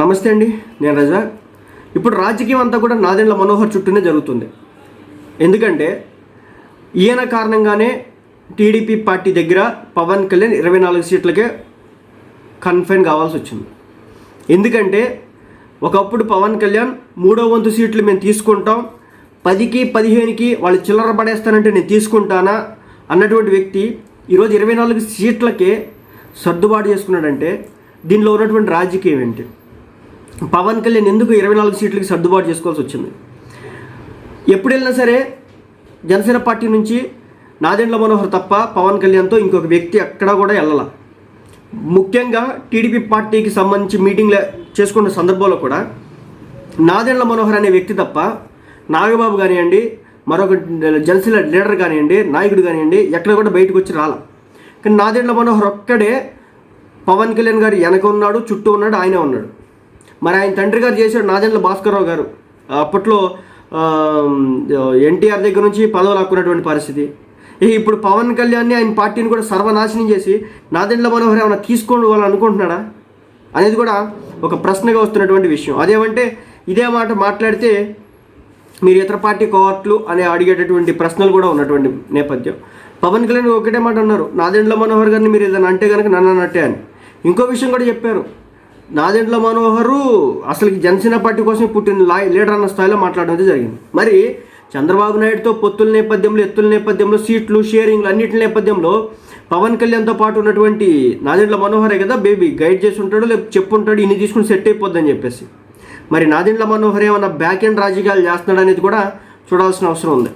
నమస్తే అండి నేను రజా. ఇప్పుడు రాజకీయం అంతా కూడా నాదెండ్ల మనోహర్ చుట్టూనే జరుగుతుంది. ఎందుకంటే ఈయన కారణంగానే టీడీపీ పార్టీ దగ్గర పవన్ కళ్యాణ్ ఇరవై నాలుగు సీట్లకే కన్ఫైన్ కావాల్సి వచ్చింది. ఎందుకంటే ఒకప్పుడు పవన్ కళ్యాణ్ మూడో వంతు సీట్లు మేము తీసుకుంటాం పదికి పదిహేనుకి వాళ్ళు చిల్లర పడేస్తానంటే నేను తీసుకుంటానా అన్నటువంటి వ్యక్తి ఈరోజు ఇరవై నాలుగు సీట్లకే సర్దుబాటు చేసుకున్నాడంటే దీనిలో ఉన్నటువంటి రాజకీయం ఏంటి? పవన్ కళ్యాణ్ ఎందుకు ఇరవై నాలుగు సీట్లకి సర్దుబాటు చేసుకోవాల్సి వచ్చింది? ఎప్పుడు వెళ్ళినా సరే జనసేన పార్టీ నుంచి నాదెండ్ల మనోహర్ తప్ప పవన్ కళ్యాణ్తో ఇంకొక వ్యక్తి ఎక్కడా కూడా వెళ్ళాల ముఖ్యంగా టీడీపీ పార్టీకి సంబంధించి మీటింగ్లు చేసుకున్న సందర్భంలో కూడా నాదెండ్ల మనోహర్ అనే వ్యక్తి తప్ప నాగబాబు కానివ్వండి మరొక జనసేన లీడర్ కానివ్వండి నాయకుడు కానివ్వండి ఎక్కడ కూడా బయటకు వచ్చి రాల. కానీ నాదెండ్ల మనోహర్ ఒక్కడే పవన్ కళ్యాణ్ గారు వెనక ఉన్నాడు చుట్టూ ఉన్నాడు ఆయనే ఉన్నాడు. మరి ఆయన తండ్రి గారు చేశాడు నాదెండ్ల భాస్కర్రావు గారు. అప్పట్లో ఎన్టీఆర్ దగ్గర నుంచి పదవులు లాక్కున్నటువంటి పరిస్థితి. ఇప్పుడు పవన్ కళ్యాణ్ని ఆయన పార్టీని కూడా సర్వనాశనం చేసి నాదెండ్ల మనోహర్ ఏమైనా తీసుకోండి అనుకుంటున్నాడా? అనేది కూడా ఒక ప్రశ్నగా వస్తున్నటువంటి విషయం. అదేమంటే ఇదే మాట మాట్లాడితే మీరు ఇతర పార్టీ కోవర్ట్లు అని అడిగేటటువంటి ప్రశ్నలు కూడా ఉన్నటువంటి నేపథ్యం. పవన్ కళ్యాణ్ ఒకటే మాట అన్నారు నాదెండ్ల మనోహర్ గారిని మీరు ఏదైనా అంటే కనుక నన్ను అన్నట్టే అని. ఇంకో విషయం కూడా చెప్పారు నాదెండ్ల మనోహరు అసలు జనసేన పార్టీ కోసం పుట్టిన లా లీడర్ అన్న స్థాయిలో మాట్లాడడం జరిగింది. మరి చంద్రబాబు నాయుడుతో పొత్తుల నేపథ్యంలో ఎత్తుల నేపథ్యంలో సీట్లు షేరింగ్లు అన్నింటి నేపథ్యంలో పవన్ కళ్యాణ్తో పాటు ఉన్నటువంటి నాదెండ్ల మనోహరే కదా బేబీ గైడ్ చేసి ఉంటాడు లేకపోతే చెప్పుంటాడు ఇన్ని తీసుకుని సెట్ అయిపోద్దని చెప్పేసి. మరి నాదెండ్ల మనోహర్ ఏమన్నా బ్యాక్ ఎండ్ రాజకీయాలు చేస్తున్నాడు అనేది కూడా చూడాల్సిన అవసరం ఉంది.